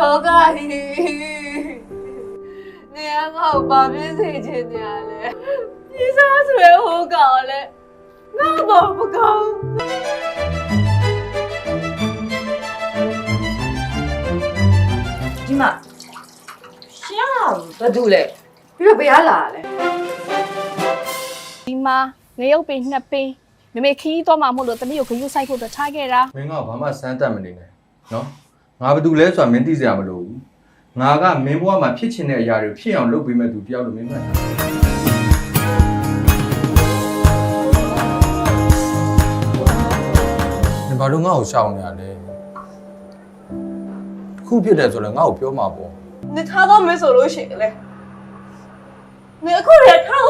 တော့ကကြီးနေရငါ့ကိုဘာပြင်းစေချင်နေရလဲဒီစားဆွဲဟိုးကောင်လဲငါ့ဘောမကောင်းဒီမှာရှာဘာတူလဲပြီးတော့ဘယ်ရလာလဲဒီမှာငရုတ်ပင်နှစ်ပင်မမေခီးတော့မှမို့လို့တမီးကိုဂရုစိုက်ဖို့အတွက်ထားခဲ့တာမင်းကဘာမှစမ်းတတ်မနေနဲ့နော် ငါဘာတူလဲဆိုတာမင်းသိစရာမလိုဘူးငါကမင်းဘဝမှာဖြစ်ချင်တဲ့အရာတွေဖြစ်အောင်လုပ်ပေးမဲ့သူတယောက်လိုမင်းမှတ်တာနင်ဘာလို့ငါ့ကိုရှောင်နေရလဲတစ်ခုဖြစ်တယ်ဆိုလည်းငါ့ကိုပြောမှာပေါ့ နေထားတော့မယ်ဆိုလို့ရှိရင်လေနေအခုရထားတော့လိုက်တော့ဟာ